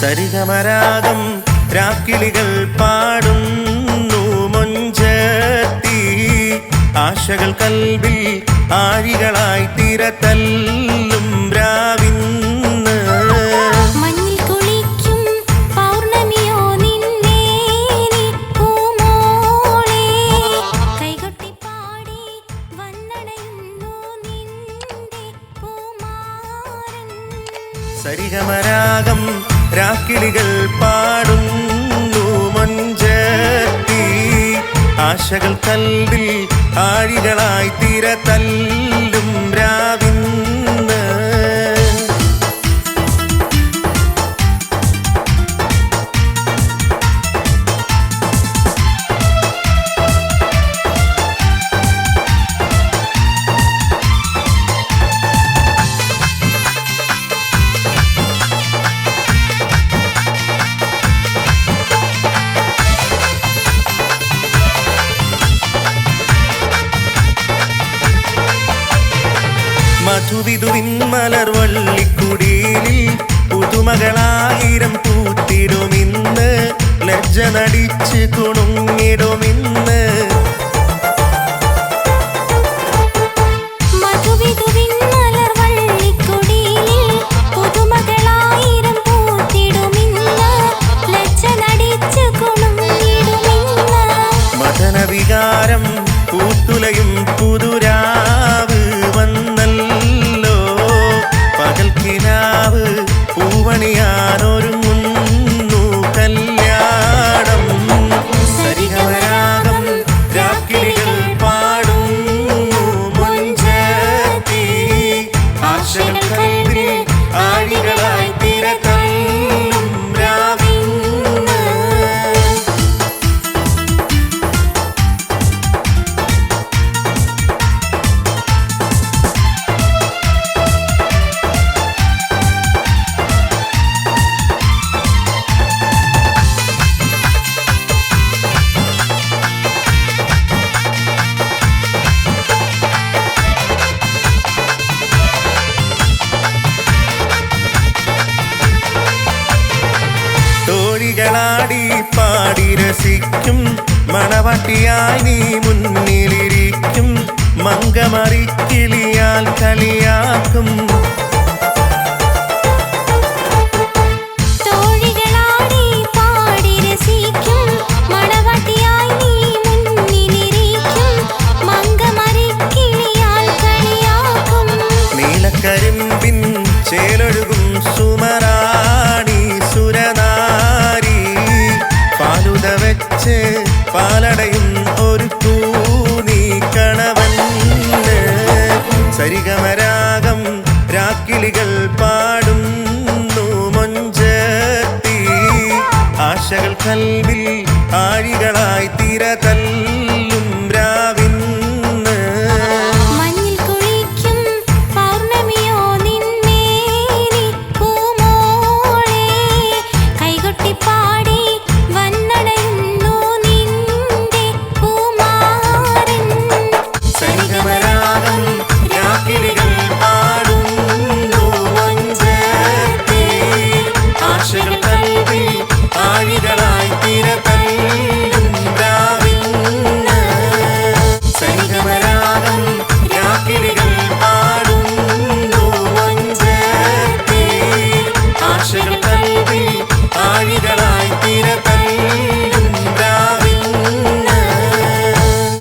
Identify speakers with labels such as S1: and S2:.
S1: സരിഗമരാഗം രാക്കിളികൾ പാടുന്നു മൊഞ്ചത്തി. ആശകൾ കൽവിൽ ആരികളായി തിരതല്ലും സരിഗമരാഗം രാക്കിളികൾ പാടുന്നു മഞ്ചത്തി ആശകൾ കൽവിൽ ആഴികളായി തിരതല്ലും മധുവിധുവിൻ മലർവള്ളിക്കുടിയിൽ പുതുമകളായിരം പൂത്തിടുമിന്ന് ലജ്ജ നടിച്ച് കുണുങ്ങിടുമിന്ന്. മദനവികാരം പൂത്തുലയും പുതുരാവ് ആശകൾ തോഴികളാടി പാടി രസിക്കും. മണവാട്ടിയായി നീ മുന്നിലിരിക്കും. മങ്കമറിക്കിളിയാൽ കളിയാക്കും ചേലൊഴുകും പാടി പാലടയും ഒരു കൂനി കണവന് സരിഗമരാഗം രാക്കിളികൾ പാടുന്നു മൊഞ്ചത്തി. ആശകൾ കൽവിൽ ആഴികളായി തിരതല്ല.